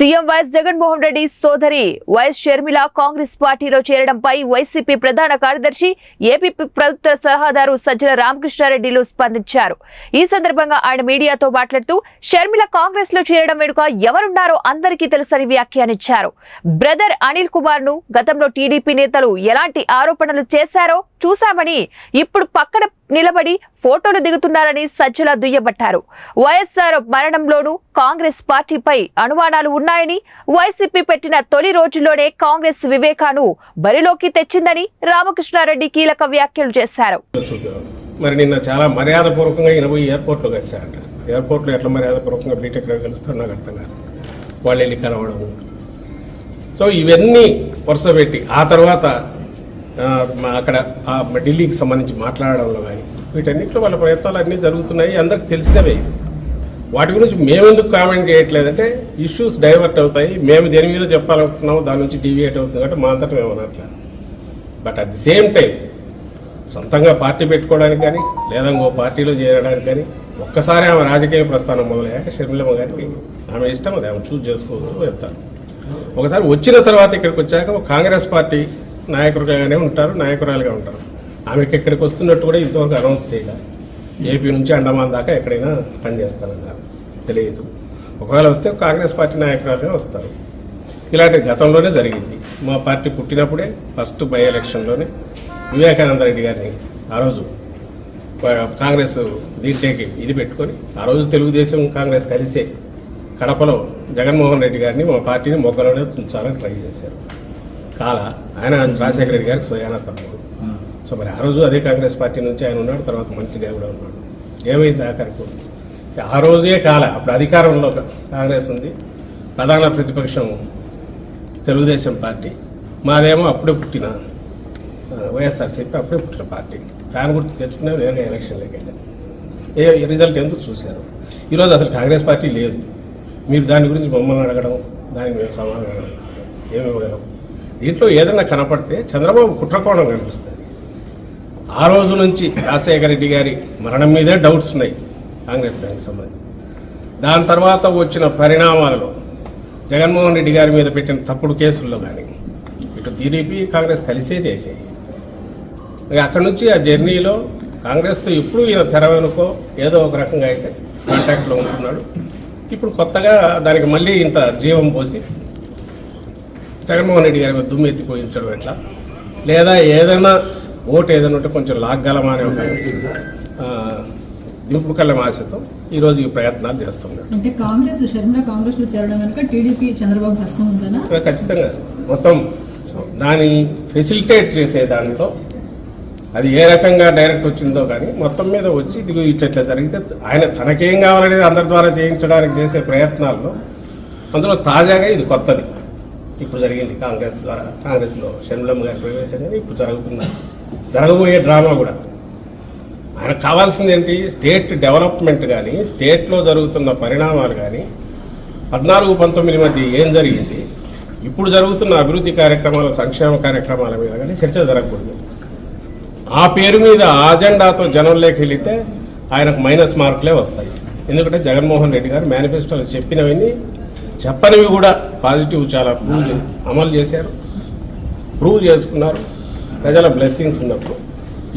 CM YS Jaganmohan Reddy సోదరి YS Sharmila Congress పార్టీలో చేరడంపై YCP ప్రధాన కార్యదర్శి ఏపీ ప్రభుత్వ సలహాదారు సజ్జల రామకృష్ణారెడ్డిలు స్పందించారు. ఈ సందర్భంగా ఆయన మీడియాతో మాట్లాడుతూ షర్మిల కాంగ్రెస్లో చేరడం వెనుక ఎవరున్నారో అందరికీ తెలుసని వ్యాఖ్యానించారు. బ్రదర్ అనిల్ కుమార్ను గతంలో టీడీపీ నేతలు ఎలాంటి ఆరోపణలు చేశారో చూశామని ఇప్పుడు పక్కన నిలబడి ఫోటోలు దిగుతున్నారని సజ్జల దుయ్యబట్టారు. వైఎస్ఆర్ మరణంలోనూ కాంగ్రెస్ పార్టీపై అనుమానాలు ఉన్న ఉన్నాయని వైసీపీ పెట్టిన తొలి రోజుల్లోనే కాంగ్రెస్ వివేకాను బరిలోకి తెచ్చిందని రామకృష్ణారెడ్డి కీలక వ్యాఖ్యలు చేశారు. మరి నిన్న చాలా మర్యాదపూర్వకంగా ఈయన పోయి ఎయిర్పోర్ట్లో కలిశారంట. ఎయిర్పోర్ట్లో ఎట్లా మర్యాదపూర్వకంగా బీటెక్ కలుస్తారు నాకు అర్థం కాదు. వాళ్ళు వెళ్ళి కలవడం సో ఇవన్నీ వరుస పెట్టి ఆ తర్వాత అక్కడ ఢిల్లీకి సంబంధించి మాట్లాడడంలో కానీ వీటన్నిటిలో వాళ్ళ ప్రయత్నాలు అన్నీ జరుగుతున్నాయి. అందరికి తెలిసినవే. వాటి గురించి మేమెందుకు కామెంట్ చేయట్లేదంటే ఇష్యూస్ డైవర్ట్ అవుతాయి. మేము దేని మీద చెప్పాలనుకుంటున్నాము దాని నుంచి డీవియేట్ అవుతుంది కాబట్టి మా అంతటా మేము అనట్లేదు but at the same time సొంతంగా పార్టీ పెట్టుకోవడానికి కానీ లేదా ఇంకో పార్టీలో చేరడానికి కానీ ఒక్కసారి ఆమె రాజకీయ ప్రస్థానం మొదలయ్యాక షర్మిలమ్మ గారికి ఆమె ఇష్టం అది. ఆమె చూజ్ చేసుకోవచ్చు వెళ్తారు. ఒకసారి వచ్చిన తర్వాత ఇక్కడికి వచ్చాక ఒక కాంగ్రెస్ పార్టీ నాయకులుగానే ఉంటారు నాయకురాలుగా ఉంటారు. ఆమెకి ఇక్కడికి వస్తున్నట్టు కూడా ఇంతవరకు అనౌన్స్ చేయాలి ఏపీ నుంచి అండమాన్ దాకా ఎక్కడైనా పనిచేస్తారన్నారు. తెలియదు. ఒకవేళ వస్తే కాంగ్రెస్ పార్టీ నాయకురాలే వస్తారు. ఇలాంటి గతంలోనే జరిగింది. మా పార్టీ పుట్టినప్పుడే ఫస్ట్ బై ఎలక్షన్లోనే వివేకానంద రెడ్డి గారిని ఆ రోజు కాంగ్రెస్ దీంట్లోకి ఇది పెట్టుకొని ఆ రోజు తెలుగుదేశం కాంగ్రెస్ కలిసే కడపలో జగన్మోహన్ రెడ్డి గారిని మా పార్టీని మొగ్గలోనే ఉంచాలని ట్రై చేశారు. కాల ఆయన రాజశేఖర రెడ్డి గారికి స్వయాన తమ్ముడు. సో మరి ఆ రోజు అదే కాంగ్రెస్ పార్టీ నుంచి ఆయన ఉన్నాడు తర్వాత మంత్రిగా కూడా ఉన్నాడు. ఏమైంది ఆఖరికి ఆ రోజే కాల అప్పుడు అధికారంలో కాంగ్రెస్ ఉంది ప్రధాన ప్రతిపక్షం తెలుగుదేశం పార్టీ. మాదేమో అప్పుడే పుట్టిన వైఎస్ఆర్ వైఎస్ఆర్సీపీ అప్పుడే పుట్టిన పార్టీ. ఫ్యాన్ గుర్తు తెచ్చుకునే వేరే ఎలక్షన్లోకి వెళ్ళాను ఏ రిజల్ట్ ఎందుకు చూశారు? ఈరోజు అసలు కాంగ్రెస్ పార్టీ లేదు. మీరు దాని గురించి మమ్మల్ని అడగడం దానికి మేము సమాధానం ఇస్తాం. ఏమి ఇవ్వగలం? దీంట్లో ఏదైనా కనపడితే చంద్రబాబు కుట్రకోణం కనిపిస్తుంది ఆ రోజు నుంచి రాజశేఖర రెడ్డి గారి మరణం మీదే డౌట్స్ ఉన్నాయి కాంగ్రెస్ దానికి సంబంధించి. దాని తర్వాత వచ్చిన పరిణామాలలో జగన్మోహన్ రెడ్డి గారి మీద పెట్టిన తప్పుడు కేసుల్లో కానీ ఇటు టీడీపీ కాంగ్రెస్ కలిసే చేసేవి అక్కడి నుంచి ఆ జర్నీలో కాంగ్రెస్తో ఎప్పుడు ఈయన తెర వెనుకో ఏదో ఒక రకంగా అయితే కాంటాక్ట్లో ఉంటున్నాడు. ఇప్పుడు కొత్తగా దానికి మళ్ళీ ఇంత జీవం పోసి జగన్మోహన్ రెడ్డి గారి మీద దుమ్మెత్తిపోయించడం ఎట్లా? లేదా ఏదైనా ఓటు ఏదైనా ఉంటే కొంచెం లాగ్గలమా అనే ఒక ఆ, దింపు కళ్ళ ఆశతో ఈరోజు ఈ ప్రయత్నాలు చేస్తున్నాడు అంటే కాంగ్రెస్ షర్మిల కాంగ్రెస్లో చేరడం వెనుక టీడీపీ చంద్రబాబు హస్తం ఉందనా? ఇక్కడ ఖచ్చితంగా. మొత్తం దాన్ని ఫెసిలిటేట్ చేసే దాంట్లో అది ఏ రకంగా డైరెక్ట్ వచ్చిందో కానీ మొత్తం మీద వచ్చి ఇదిగో ఇట్లా జరిగితే ఆయన తనకేం కావాలనేది అందరి ద్వారా చేయించడానికి చేసే ప్రయత్నాల్లో అందులో తాజాగా ఇది కొత్తది. ఇప్పుడు జరిగింది కాంగ్రెస్ ద్వారా కాంగ్రెస్లో షణ్ములమ్మ గారి ప్రవేశం కానీ ఇప్పుడు జరుగుతున్న జరగబోయే డ్రామా కూడా. ఆయనకు కావాల్సింది ఏంటి? స్టేట్ డెవలప్మెంట్ కానీ స్టేట్లో జరుగుతున్న పరిణామాలు కానీ పద్నాలుగు పంతొమ్మిది మధ్య ఏం జరిగింది? ఇప్పుడు జరుగుతున్న అభివృద్ధి కార్యక్రమాల సంక్షేమ కార్యక్రమాల మీద కానీ చర్చ జరగకూడదు. ఆ పేరు మీద అజెండాతో జనంలోకి వెళితే ఆయనకు మైనస్ మార్కులే వస్తాయి. ఎందుకంటే జగన్మోహన్ రెడ్డి గారు మేనిఫెస్టోలో చెప్పినవన్నీ చెప్పనివి కూడా పాజిటివ్ చాలా ప్రూవ్ అమలు చేశారు. ప్రూవ్ చేసుకున్నారు. ప్రజల బ్లెస్సింగ్స్ ఉన్నప్పుడు.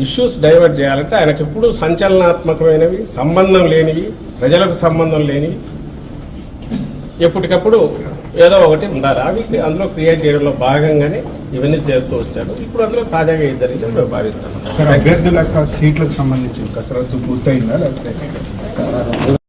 ఇష్యూస్ డైవర్ట్ చేయాలంటే ఆయనకు ఎప్పుడు సంచలనాత్మకమైనవి సంబంధం లేనివి ప్రజలకు సంబంధం లేనివి ఎప్పటికప్పుడు ఏదో ఒకటి ఉండాలి. అవి అందులో క్రియేట్ చేయడంలో భాగంగానే ఇవన్నీ చేస్తూ వచ్చాడు. ఇప్పుడు అందులో తాజాగా ఇది జరిగిందని మేము భావిస్తాను అభ్యర్థుల సీట్లకు సంబంధించి కసరత్తు పూర్తయిందా లేకపోతే?